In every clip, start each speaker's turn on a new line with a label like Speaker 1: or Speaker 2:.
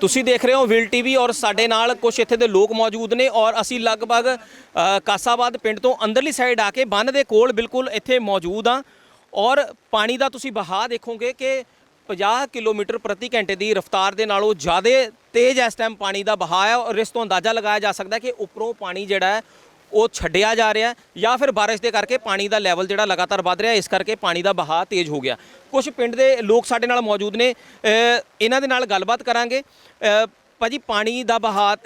Speaker 1: ਤੁਸੀਂ ਦੇਖ ਰਹੇ ਹੋ ਵਿਲ ਟੀਵੀ ਔਰ ਸਾਡੇ ਨਾਲ ਕੁਝ ਇੱਥੇ ਦੇ ਲੋਕ ਮੌਜੂਦ ਨੇ ਔਰ ਅਸੀਂ ਲਗਭਗ ਕਾਸਾਬਾਦ ਪਿੰਡ ਤੋਂ ਅੰਦਰਲੀ ਸਾਈਡ ਆ ਕੇ ਬੰਨ ਦੇ ਕੋਲ ਬਿਲਕੁਲ ਇੱਥੇ ਮੌਜੂਦ ਆ ਔਰ ਪਾਣੀ ਦਾ ਤੁਸੀਂ ਬਹਾਅ ਦੇਖੋਗੇ ਕਿ 50 ਕਿਲੋਮੀਟਰ ਪ੍ਰਤੀ ਘੰਟੇ ਦੀ ਰਫ਼ਤਾਰ ਦੇ ਨਾਲੋਂ ਜ਼ਿਆਦਾ ਤੇਜ਼ ਇਸ ਟਾਈਮ ਪਾਣੀ ਦਾ ਬਹਾਅ ਹੈ ਔਰ ਇਸ ਤੋਂ ਅੰਦਾਜ਼ਾ ਲਗਾਇਆ ਜਾ ਸਕਦਾ ਕਿ ਉੱਪਰੋਂ ਪਾਣੀ ਜਿਹੜਾ ਹੈ ਉਹ ਛੱਡਿਆ ਜਾ ਰਿਹਾ ਜਾਂ ਫਿਰ ਬਾਰਿਸ਼ ਦੇ ਕਰਕੇ ਪਾਣੀ ਦਾ ਲੈਵਲ ਜਿਹੜਾ ਲਗਾਤਾਰ ਵੱਧ ਰਿਹਾ ਇਸ ਕਰਕੇ ਪਾਣੀ ਦਾ ਬਹਾਅ ਤੇਜ਼ ਹੋ ਗਿਆ। ਕੁਝ ਪਿੰਡ ਦੇ ਲੋਕ ਸਾਡੇ ਨਾਲ ਮੌਜੂਦ ਨੇ ਇਹਨਾਂ ਦੇ ਨਾਲ ਗੱਲਬਾਤ ਕਰਾਂਗੇ। ਅ, ਭਾਜੀ ਪਾਣੀ ਦਾ ਬਹਾਅ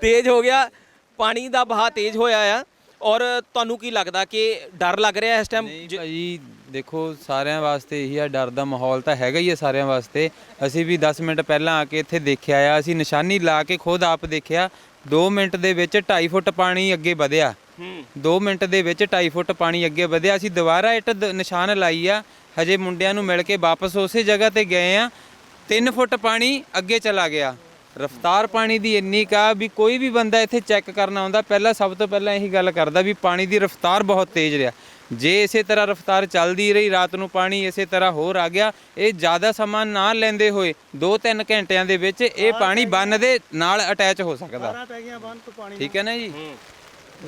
Speaker 1: ਤੇਜ਼ ਹੋ ਗਿਆ ਪਾਣੀ ਦਾ ਬਹਾਅ ਤੇਜ਼ ਹੋਇਆ ਆ। ਔਰ ਤੁਹਾਨੂੰ ਕੀ ਲੱਗਦਾ ਕਿ ਡਰ ਲੱਗ ਰਿਹਾ ਇਸ ਟਾਈਮ
Speaker 2: ਨਹੀਂ ਭਾਜੀ ਦੇਖੋ ਸਾਰਿਆਂ ਵਾਸਤੇ ਇਹੀ ਆ ਡਰ ਦਾ ਮਾਹੌਲ ਤਾਂ ਹੈਗਾ ਹੀ ਆ ਸਾਰਿਆਂ ਵਾਸਤੇ। ਅਸੀਂ ਵੀ 10 ਮਿੰਟ ਪਹਿਲਾਂ ਆ ਕੇ ਇੱਥੇ ਦੇਖਿਆ ਆ ਅਸੀਂ ਨਿਸ਼ਾਨੀ ਲਾ ਕੇ ਖੁਦ ਆਪ ਦੇਖਿਆ 2 ਮਿੰਟ ਦੇ ਵਿੱਚ 2.5 ਫੁੱਟ ਪਾਣੀ ਅੱਗੇ ਵਧਿਆ।
Speaker 1: ਹੂੰ।
Speaker 2: 2 ਮਿੰਟ ਦੇ ਵਿੱਚ 2.5 ਫੁੱਟ ਪਾਣੀ ਅੱਗੇ ਵਧਿਆ ਅਸੀਂ ਦੁਬਾਰਾ ਇੱਟ ਨਿਸ਼ਾਨ ਲਾਈ ਆ। ਹਜੇ ਮੁੰਡਿਆਂ ਨੂੰ ਮਿਲ ਕੇ ਵਾਪਸ ਉਸੇ ਜਗ੍ਹਾ ਤੇ ਗਏ ਆ 3 ਫੁੱਟ ਪਾਣੀ ਅੱਗੇ ਚਲਾ ਗਿਆ। ਰਫਤਾਰ ਪਾਣੀ ਦੀ ਇੰਨੀ ਕਾ ਵੀ ਕੋਈ ਵੀ ਬੰਦਾ ਇੱਥੇ ਚੈੱਕ ਕਰਨ ਆਉਂਦਾ ਪਹਿਲਾਂ ਸਭ ਤੋਂ ਪਹਿਲਾਂ ਇਹੀ ਗੱਲ ਕਰਦਾ ਵੀ ਪਾਣੀ ਦੀ ਰਫਤਾਰ ਬਹੁਤ ਤੇਜ਼ ਰਿਹਾ। ਜੇ ਇਸੇ ਤਰ੍ਹਾਂ ਰਫਤਾਰ ਚੱਲਦੀ ਰਹੀ ਰਾਤ ਨੂੰ ਪਾਣੀ ਇਸੇ ਤਰ੍ਹਾਂ ਹੋਰ ਆ ਗਿਆ ਇਹ ਜ਼ਿਆਦਾ ਸਮਾਂ ਨਾ ਲੈਂਦੇ ਹੋਏ 2-3 ਘੰਟਿਆਂ ਦੇ ਵਿੱਚ ਇਹ ਪਾਣੀ ਬੰਨ ਦੇ ਨਾਲ ਅਟੈਚ ਹੋ ਸਕਦਾ। ਠੀਕ ਹੈ ਨਾ ਜੀ?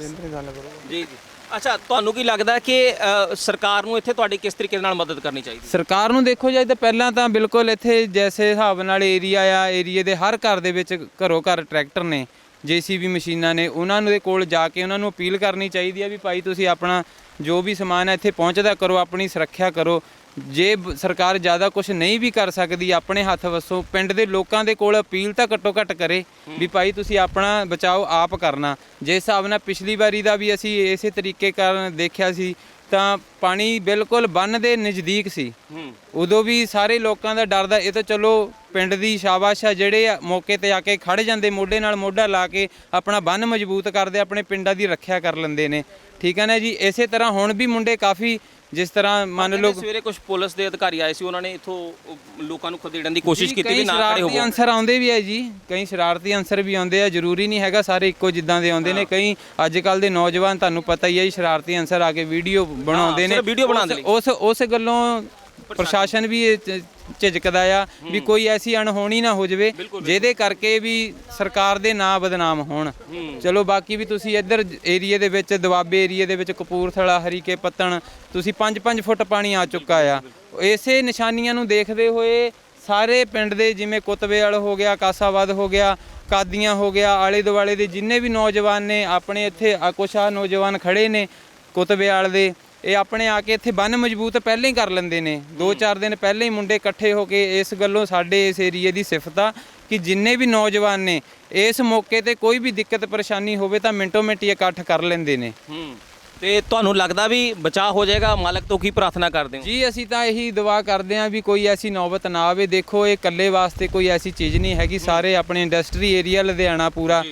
Speaker 3: ਜਿੰਦਰੀ ਗੱਲ ਕਰੋ।
Speaker 1: ਜੀ ਜੀ। ਅੱਛਾ ਤੁਹਾਨੂੰ ਕੀ ਲੱਗਦਾ ਕਿ ਅ, ਸਰਕਾਰ ਨੂੰ ਇੱਥੇ ਤੁਹਾਡੀ ਕਿਸ ਤਰੀਕੇ ਨਾਲ ਮਦਦ ਕਰਨੀ ਚਾਹੀਦੀ?
Speaker 2: ਸਰਕਾਰ ਨੂੰ ਦੇਖੋ ਜਾਏ ਤਾਂ ਪਹਿਲਾਂ ਤਾਂ ਬਿਲਕੁਲ ਇੱਥੇ ਜੈਸੇ ਹਿਸਾਬ ਨਾਲ ਏਰੀਆ ਆ ਏਰੀਏ ਦੇ ਹਰ ਘਰ ਦੇ ਵਿੱਚ ਘਰੋ ਘਰ ਟਰੈਕਟਰ ਨੇ ਜੀਸੀਬੀ ਮਸ਼ੀਨਾਂ ਨੇ ਉਹਨਾਂ ਨੂੰ ਦੇ ਕੋਲ ਜਾ ਕੇ ਉਹਨਾਂ ਨੂੰ ਅਪੀਲ ਕਰਨੀ ਚਾਹੀਦੀ ਆ ਵੀ ਭਾਈ ਤੁਸੀਂ ਆਪਣਾ ਜੋ ਵੀ ਸਮਾਨ ਹੈ ਇੱਥੇ ਪਹੁੰਚਦਾ ਕਰੋ ਆਪਣੀ ਸੁਰੱਖਿਆ ਕਰੋ। ਜੇ ਸਰਕਾਰ ਜ਼ਿਆਦਾ ਕੁਝ ਨਹੀਂ ਵੀ ਕਰ ਸਕਦੀ ਆਪਣੇ ਹੱਥ ਵੱਸੋਂ। ਪਿੰਡ ਦੇ ਲੋਕਾਂ ਦੇ ਕੋਲ ਅਪੀਲ ਤਾਂ ਘੱਟੋ ਘੱਟ ਕਰੇ ਵੀ ਭਾਈ ਤੁਸੀਂ ਆਪਣਾ ਬਚਾਓ ਆਪ ਕਰਨਾ। ਜੇ ਹਿਸਾਬ ਨਾਲ ਪਿਛਲੀ ਵਾਰੀ ਦਾ ਵੀ ਅਸੀਂ ਇਸੇ ਤਰੀਕੇ ਕਾਰਨ ਦੇਖਿਆ ਸੀ ਤਾਂ ਪਾਣੀ ਬਿਲਕੁਲ ਬੰਨ ਦੇ ਨਜ਼ਦੀਕ ਸੀ। ਉਦੋਂ ਵੀ ਸਾਰੇ ਲੋਕਾਂ ਦਾ ਡਰਦਾ ਇਹ ਤਾਂ ਚਲੋ ਪਿੰਡ ਦੀ ਸ਼ਾਬਾਸ਼ ਆ ਜਿਹੜੇ ਮੌਕੇ ਤੇ ਆ ਕੇ ਖੜ ਜਾਂਦੇ ਮੋਢੇ ਨਾਲ ਮੋਢਾ ਲਾ ਕੇ ਆਪਣਾ ਬੰਨ ਮਜ਼ਬੂਤ ਕਰਦੇ ਆਪਣੇ ਪਿੰਡਾਂ ਦੀ ਰੱਖਿਆ ਕਰ ਲੈਂਦੇ ਨੇ। ਠੀਕ ਹੈ ਨਾ ਜੀ? ਇਸੇ ਤਰ੍ਹਾਂ ਹੁਣ ਵੀ ਮੁੰਡੇ ਕਾਫੀ ਜਿਸ ਤਰ੍ਹਾਂ ਮੰਨ ਲਓ
Speaker 1: ਸਵੇਰੇ ਕੁਝ ਪੁਲਿਸ ਦੇ ਅਧਿਕਾਰੀ ਆਏ ਸੀ ਉਹਨਾਂ ਨੇ ਇੱਥੋਂ ਲੋਕਾਂ ਨੂੰ ਖਦੇੜਨ ਦੀ ਕੋਸ਼ਿਸ਼ ਕੀਤੀ
Speaker 2: ਕਈ
Speaker 1: ਵੀ ਨਾ ਖੜੇ
Speaker 2: ਸ਼ਰਾਰਤੀ
Speaker 1: ਹੋਵੋ।
Speaker 2: ਅਨਸਰ ਆਉਂਦੇ ਵੀ ਹੈ ਜੀ ਕਈ ਸ਼ਰਾਰਤੀ ਅਨਸਰ ਵੀ ਆਉਂਦੇ ਆ ਜ਼ਰੂਰੀ ਨਹੀਂ ਹੈਗਾ ਸਾਰੇ ਇੱਕੋ ਜਿੱਦਾਂ ਦੇ ਆਉਂਦੇ ਨੇ ਕਈ ਅੱਜ ਕੱਲ ਦੇ ਨੌਜਵਾਨ ਤੁਹਾਨੂੰ ਪਤਾ ਹੀ ਹੈ ਸ਼ਰਾਰਤੀ ਅਨਸਰ ਆ ਕੇ ਵੀਡੀਓ ਬਣਾਉਂਦੇ ਨੇ। ਉਸ ਉਸ ਗੱਲੋਂ ਪ੍ਰਸ਼ਾਸਨ ਵੀ ਇਹ ਝ- ਝਿਜਕਦਾ ਆ ਵੀ ਕੋਈ ਐਸੀ ਅਣਹੋਣੀ ਨਾ ਹੋ ਜਾਵੇ ਜਿਹਦੇ ਕਰਕੇ ਵੀ ਸਰਕਾਰ ਦੇ ਨਾਂ ਬਦਨਾਮ ਹੋਣ। ਚਲੋ ਬਾਕੀ ਵੀ ਤੁਸੀਂ ਇੱਧਰ ਏਰੀਏ ਦੇ ਵਿੱਚ ਦੁਆਬੇ ਏਰੀਏ ਦੇ ਵਿੱਚ ਕਪੂਰਥਲਾ ਹਰੀਕੇ ਪੱਤਣ ਤੁਸੀਂ 5-5 ਫੁੱਟ ਪਾਣੀ ਆ ਚੁੱਕਾ ਆ। ਇਸੇ ਨਿਸ਼ਾਨੀਆਂ ਨੂੰ ਦੇਖਦੇ ਹੋਏ ਸਾਰੇ ਪਿੰਡ ਦੇ ਜਿਵੇਂ ਕੁਤਬੇ ਵਾਲ ਹੋ ਗਿਆ ਕਾਸਾਬਾਦ ਹੋ ਗਿਆ ਕਾਦੀਆਂ ਹੋ ਗਿਆ ਆਲੇ ਦੁਆਲੇ ਦੇ ਜਿੰਨੇ ਵੀ ਨੌਜਵਾਨ ਨੇ ਆਪਣੇ ਇੱਥੇ ਆ ਕੁਛ ਆ ਨੌਜਵਾਨ ਖੜੇ ਨੇ ਕੁਤਬੇ ਵਾਲ ਦੇ। ਇਹ ਆਪਣੇ ਆ ਕੇ ਇੱਥੇ ਬੰਨ ਮਜ਼ਬੂਤ ਪਹਿਲਾਂ ਹੀ ਕਰ ਲੈਂਦੇ ਨੇ। 2-4 ਦਿਨ ਪਹਿਲਾਂ ਹੀ ਮੁੰਡੇ ਇਕੱਠੇ ਹੋ ਕੇ ਇਸ ਗੱਲੋਂ ਸਾਡੇ ਇਸ ਏਰੀਏ ਦੀ ਸਿਫਤ ਆ ਕਿ ਜਿੰਨੇ ਵੀ ਨੌਜਵਾਨ ਨੇ ਇਸ ਮੌਕੇ ਤੇ ਕੋਈ ਵੀ ਦਿੱਕਤ ਪਰੇਸ਼ਾਨੀ ਹੋਵੇ ਤਾਂ ਮਿੰਟੋ ਮਿੰਟ ਹੀ ਇਕੱਠ ਕਰ ਲੈਂਦੇ ਨੇ।
Speaker 1: ਤੇ ਤੁਹਾਨੂੰ ਲੱਗਦਾ ਵੀ ਬਚਾਅ ਹੋ ਜਾਏਗਾ? ਮਾਲਕ ਤੋਂ ਕੀ ਪ੍ਰਾਰਥਨਾ ਕਰਦੇ ਹੋ?
Speaker 2: ਜੀ ਅਸੀਂ ਤਾਂ ਇਹੀ ਦੁਆ ਕਰਦੇ ਹਾਂ ਵੀ ਕੋਈ ਐਸੀ ਨੌਬਤ ਨਾ ਆਵੇ। ਦੇਖੋ ਇਹ ਇਕੱਲੇ ਵਾਸਤੇ ਕੋਈ ਐਸੀ ਚੀਜ਼ ਨਹੀਂ ਹੈਗੀ। ਸਾਰੇ ਆਪਣੇ ਇੰਡਸਟਰੀ ਏਰੀਆ ਲੁਧਿਆਣਾ ਪੂਰਾ।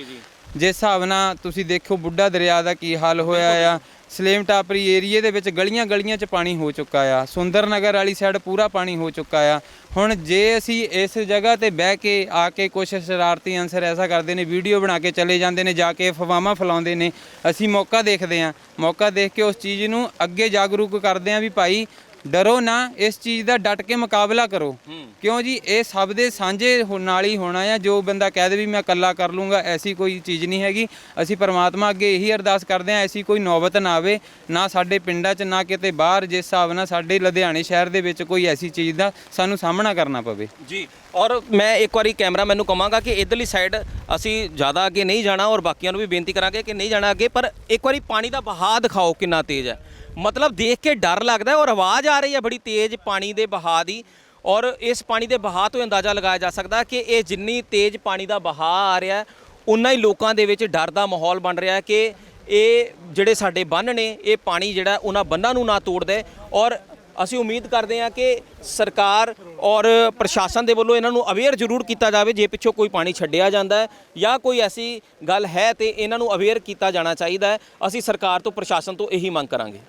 Speaker 2: ਜਿਸ ਹਿਸਾਬ ਨਾਲ ਤੁਸੀਂ ਦੇਖੋ ਬੁੱਢਾ ਦਰਿਆ ਦਾ ਕੀ ਹਾਲ ਹੋਇਆ ਆ। ਸਲੇਮ ਟਾਪਰੀ ਏਰੀਏ ਦੇ ਵਿੱਚ ਗਲੀਆਂ ਗਲੀਆਂ 'ਚ ਪਾਣੀ ਹੋ ਚੁੱਕਾ ਆ। ਸੁੰਦਰ ਨਗਰ ਵਾਲੀ ਸਾਈਡ ਪੂਰਾ ਪਾਣੀ ਹੋ ਚੁੱਕਾ ਆ। ਹੁਣ ਜੇ ਅਸੀਂ ਇਸ ਜਗ੍ਹਾ ਤੇ ਬਹਿ ਕੇ ਆ ਕੇ ਕੁਛ ਸ਼ਰਾਰਤੀ ਅਨਸਰ ਐਸਾ ਕਰਦੇ ਨੇ, ਵੀਡੀਓ ਬਣਾ ਕੇ ਚਲੇ ਜਾਂਦੇ ਨੇ, ਜਾ ਕੇ ਅਫਵਾਹਾਂ ਫੈਲਾਉਂਦੇ ਨੇ, ਅਸੀਂ ਮੌਕਾ ਦੇਖਦੇ ਆ ਮੌਕਾ ਦੇਖ ਕੇ ਉਸ ਚੀਜ਼ ਨੂੰ ਅੱਗੇ ਜਾਗਰੂਕ ਕਰਦੇ ਆ ਵੀ ਭਾਈ ਡਰੋ ਨਾ ਇਸ ਚੀਜ਼ ਦਾ ਡਟ ਕੇ ਮੁਕਾਬਲਾ ਕਰੋ। ਕਿਉਂ ਜੀ? ਇਹ ਸਭ ਦੇ ਸਾਂਝੇ ਹੋ- ਨਾਲ ਹੀ ਹੋਣਾ ਆ। ਜੋ ਬੰਦਾ ਕਹਿ ਦੇ ਵੀ ਮੈਂ ਇਕੱਲਾ ਕਰ ਲੂੰਗਾ ਐਸੀ ਕੋਈ ਚੀਜ਼ ਨਹੀਂ ਹੈਗੀ। ਅਸੀਂ ਪਰਮਾਤਮਾ ਅੱਗੇ ਇਹੀ ਅਰਦਾਸ ਕਰਦੇ ਆ ਐਸੀ ਕੋਈ ਨੌਬਤ ਨਾ ਆਵੇ। ਨਾ ਸਾਡੇ ਪਿੰਡਾਂ 'ਚ ਨਾ ਕਿਤੇ ਬਾਹਰ। ਜਿਸ ਹਿਸਾਬ ਨਾਲ ਸਾਡੇ ਲੁਧਿਆਣੇ ਸ਼ਹਿਰ ਦੇ ਵਿੱਚ ਕੋਈ ਐਸੀ ਚੀਜ਼ ਦਾ ਸਾਨੂੰ ਸਾਹਮਣਾ ਕਰਨਾ ਪਵੇ।
Speaker 1: ਜੀ ਔਰ ਮੈਂ ਇੱਕ ਵਾਰੀ ਕੈਮਰਾ ਮੈਨੂੰ ਕਵਾਂਗਾ ਕਿ ਇਧਰਲੀ ਸਾਈਡ ਅਸੀਂ ਜ਼ਿਆਦਾ ਅੱਗੇ ਨਹੀਂ ਜਾਣਾ ਔਰ ਬਾਕੀਆਂ ਨੂੰ ਵੀ ਬੇਨਤੀ ਕਰਾਂਗੇ ਕਿ ਨਹੀਂ ਜਾਣਾ ਅੱਗੇ ਪਰ ਇੱਕ ਵਾਰੀ ਪਾਣੀ ਦਾ ਵਹਾਅ ਦਿਖਾਓ ਕਿੰਨਾ ਤੇਜ਼ ਹੈ। ਮਤਲਬ ਦੇਖ ਕੇ ਡਰ ਲੱਗਦਾ ਔਰ ਆਵਾਜ਼ ਆ ਰਹੀ ਹੈ ਬੜੀ ਤੇਜ਼ ਪਾਣੀ ਦੇ ਬਹਾਅ ਦੀ ਔਰ ਇਸ ਪਾਣੀ ਦੇ ਬਹਾਅ ਤੋਂ ਅੰਦਾਜ਼ਾ ਲਗਾਇਆ ਜਾ ਸਕਦਾ ਕਿ ਇਹ ਜਿੰਨੀ ਤੇਜ਼ ਪਾਣੀ ਦਾ ਬਹਾਅ ਆ ਰਿਹਾ ਉਨਾ ਹੀ ਲੋਕਾਂ ਦੇ ਵਿੱਚ ਡਰ ਦਾ ਮਾਹੌਲ ਬਣ ਰਿਹਾ ਹੈ ਕਿ ਇਹ ਜਿਹੜੇ ਸਾਡੇ ਬੰਨ ਨੇ, ਇਹ ਪਾਣੀ ਜਿਹੜਾ ਉਹਨਾਂ ਬੰਨਾਂ ਨੂੰ ਨਾ ਤੋੜ ਦੇ ਔਰ ਅਸੀਂ ਉਮੀਦ ਕਰਦੇ ਹਾਂ ਕਿ ਸਰਕਾਰ ਔਰ ਪ੍ਰਸ਼ਾਸਨ ਦੇ ਵੱਲੋਂ ਇਹਨਾਂ ਨੂੰ ਅਵੇਅਰ ਜ਼ਰੂਰ ਕੀਤਾ ਜਾਵੇ ਜੇ ਪਿੱਛੋਂ ਕੋਈ ਪਾਣੀ ਛੱਡਿਆ ਜਾਂਦਾ ਹੈ ਜਾਂ ਕੋਈ ਐਸੀ ਗੱਲ ਹੈ ਤੇ ਇਹਨਾਂ ਨੂੰ ਅਵੇਅਰ ਕੀਤਾ ਜਾਣਾ ਚਾਹੀਦਾ ਹੈ। ਅਸੀਂ ਸਰਕਾਰ ਤੋਂ, ਪ੍ਰਸ਼ਾਸਨ ਤੋਂ ਇਹੀ ਮੰਗ ਕਰਾਂਗੇ।